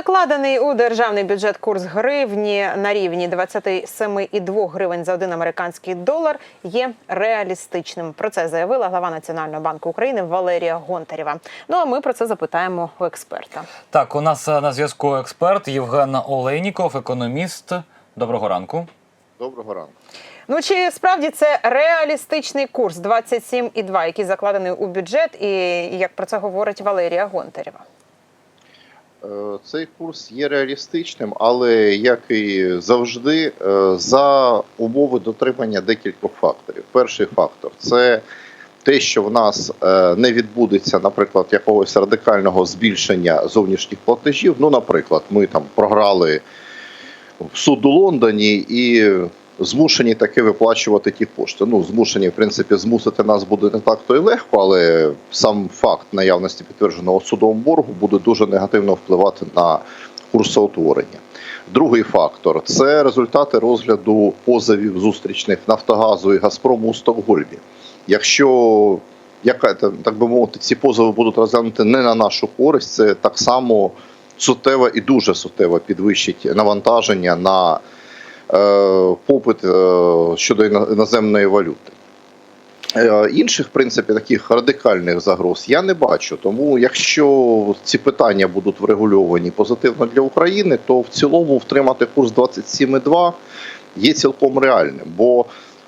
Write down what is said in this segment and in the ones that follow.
Закладений у державний бюджет курс гривні на рівні 27,2 гривень за один американський долар є реалістичним. Про це заявила глава Національного банку України Валерія Гонтарєва. Ну а ми про це запитаємо у експерта. Так, у нас е, на зв'язку експерт Євген Олейніков, економіст. Доброго ранку. Доброго ранку. Ну чи справді це реалістичний курс 27,2, який закладений у бюджет, і як про це говорить Валерія Гонтарєва? Е, Цей курс є реалістичним, але як і завжди, е, за умови дотримання декількох факторів. Перший фактор це те, що в нас е, не відбудеться, наприклад, якогось радикального збільшення зовнішніх платежів. Ну, наприклад, ми там програли суд у Лондоні і змушені таки виплачувати ті кошти. Ну, змушені, в принципі, змусити нас буде не так то й легко, але сам факт наявності підтвердженого судового боргу буде дуже негативно впливати на курсоутворення. Другий фактор це результати розгляду позовів зустрічних Нафтогазу і Газпрому у Стокгольмі. Якщо яка так би мовити, ці позови будуть розглянути не на нашу користь, це так само суттєво і дуже суттєво підвищить навантаження на попит е, щодо іно- іноземної валюти. Е, Інших, в принципі, таких радикальних загроз я не бачу. Тому, якщо ці питання будуть врегульовані позитивно для України, то в цілому втримати курс 27,2 є цілком реальним. Бо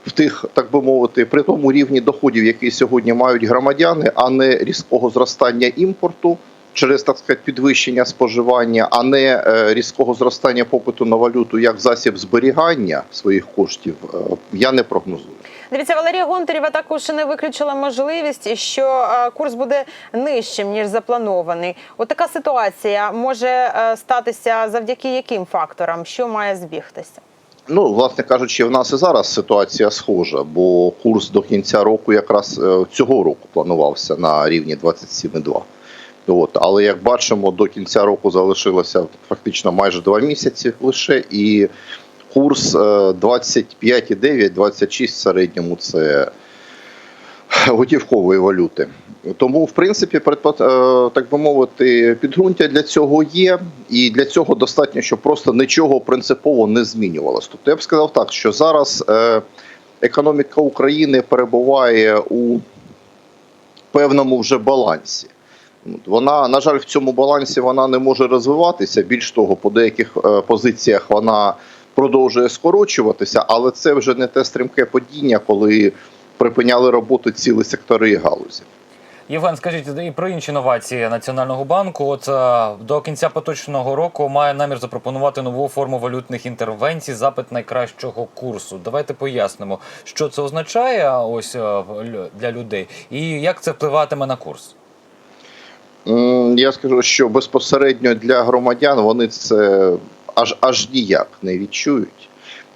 в тих, так би мовити, при тому рівні доходів, які сьогодні мають громадяни, а не різкого зростання імпорту через так сказати, підвищення споживання, а не е, різкого зростання попиту на валюту як засіб зберігання своїх коштів, е, я не прогнозую. Дивіться, Валерія Гонтарєва також не виключила можливість, що е, курс буде нижчим ніж запланований. От така ситуація може статися завдяки яким факторам, що має збігтися? Ну, власне кажучи, в нас і зараз ситуація схожа, бо курс до кінця року, якраз цього року, планувався на рівні 27,2. От, але як бачимо, до кінця року залишилося фактично майже два місяці лише, і курс е, 25,9, 26 в середньому це готівкової валюти. Тому, в принципі, е, так би мовити, підґрунтя для цього є, і для цього достатньо, щоб просто нічого принципово не змінювалося. Тобто я б сказав так, що зараз е, економіка України перебуває у певному вже балансі. Вона, на жаль, в цьому балансі вона не може розвиватися. Більш того, по деяких е, позиціях вона продовжує скорочуватися, але це вже не те стрімке падіння, коли припиняли роботу цілі сектори і галузі. Євген, скажіть і про інші новації Національного банку. От е, до кінця поточного року має намір запропонувати нову форму валютних інтервенцій, запит найкращого курсу. Давайте пояснимо, що це означає ось е, для людей, і як це впливатиме на курс. Я скажу, що безпосередньо для громадян вони це аж аж ніяк не відчують.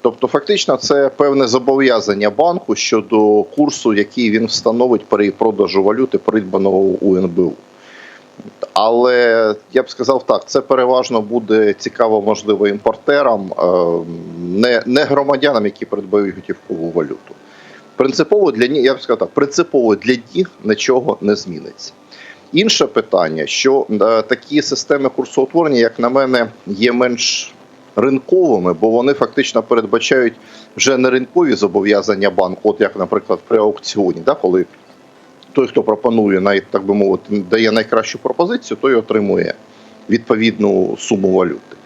Тобто, фактично, це певне зобов'язання банку щодо курсу, який він встановить при продажу валюти, придбаного у НБУ. Але я б сказав так, це переважно буде цікаво, можливо, імпортерам, е, не, не громадянам, які придбають готівкову валюту. Принципово для них, я б сказав так, принципово для них нічого не зміниться. Інше питання, що е, такі системи курсоутворення, як на мене, є менш ринковими, бо вони фактично передбачають вже не ринкові зобов'язання банку, от як, наприклад, при аукціоні, да, коли той, хто пропонує, най, так би мовити, дає найкращу пропозицію, той отримує відповідну суму валюти.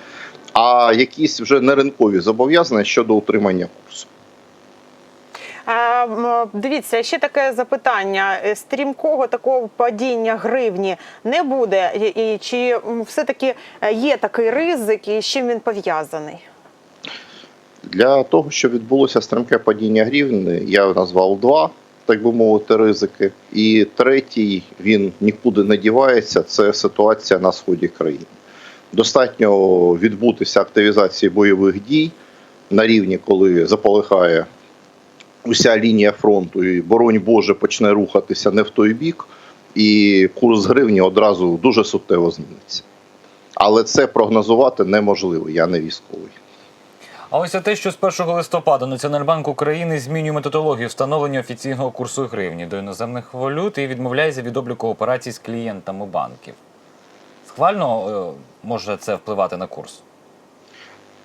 А якісь вже не ринкові зобов'язання щодо утримання курсу. Е, м, Дивіться, ще таке запитання: Е, стрімкого такого падіння гривні не буде, І- чи все-таки е, є такий ризик, і з чим він пов'язаний? Для того, щоб відбулося стрімке падіння гривні, я назвав два, так би мовити, ризики. І третій він нікуди не дівається. Це ситуація на сході країни. Достатньо відбутися активізації бойових дій на рівні, коли заполихає уся лінія фронту, і боронь Боже почне рухатися не в той бік, і курс гривні одразу дуже суттєво зміниться. Але це прогнозувати неможливо. Я не військовий. А ось те, що з 1 листопада Національбанк України змінює методологію встановлення офіційного курсу гривні до іноземних валют і відмовляється від обліку операцій з клієнтами банків. Схвально е, може це впливати на курс?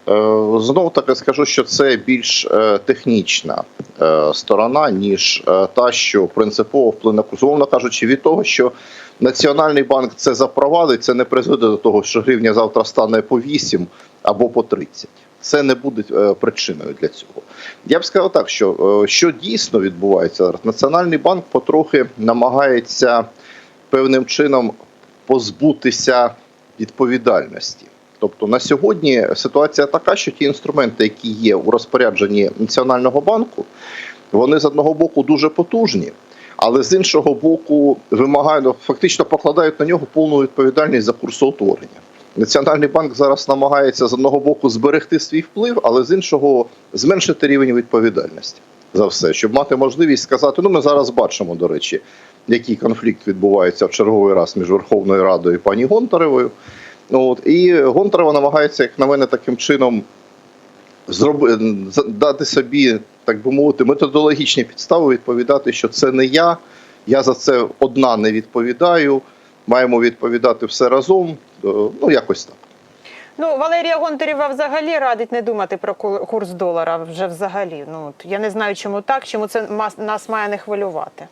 Е, Знову таки скажу, що це більш е, технічна е, сторона, ніж та, що принципово вплине на кажучи, від того, що Національний банк це запровадить, це не призведе до того, що гривня завтра стане по 8 або по 30. Це не буде причиною для цього. Я б сказав так, що що дійсно відбувається зараз. Національний банк потрохи намагається певним чином позбутися відповідальності. Тобто на сьогодні ситуація така, що ті інструменти, які є у розпорядженні Національного банку, вони з одного боку дуже потужні, але з іншого боку вимагають фактично покладають на нього повну відповідальність за курсоутворення. Національний банк зараз намагається з одного боку зберегти свій вплив, але з іншого зменшити рівень відповідальності за все, щоб мати можливість сказати: ну ми зараз бачимо, до речі, який конфлікт відбувається в черговий раз між Верховною Радою і пані Гонтаревою. От, і Гонтарева намагається, як на мене, таким чином зроби, дати собі, так би мовити, методологічні підстави відповідати, що це не я, я за це одна не відповідаю. Маємо відповідати все разом. Е, Ну, якось так. Ну, Валерія Гонтарєва взагалі радить не думати про курс долара вже взагалі. Ну, я не знаю, чому так, чому це нас має не хвилювати.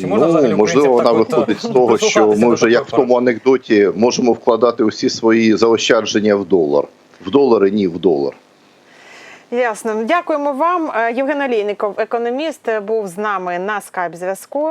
Чи можна взагалі ну, можливо, вона так виходить з того, що ми вже, як в тому анекдоті, можемо вкладати усі свої заощадження в долар. В долари, ні, в долар. Ясно. Дякуємо вам. Е, Євген Олійников, економіст, був з нами на скайп зв'язку.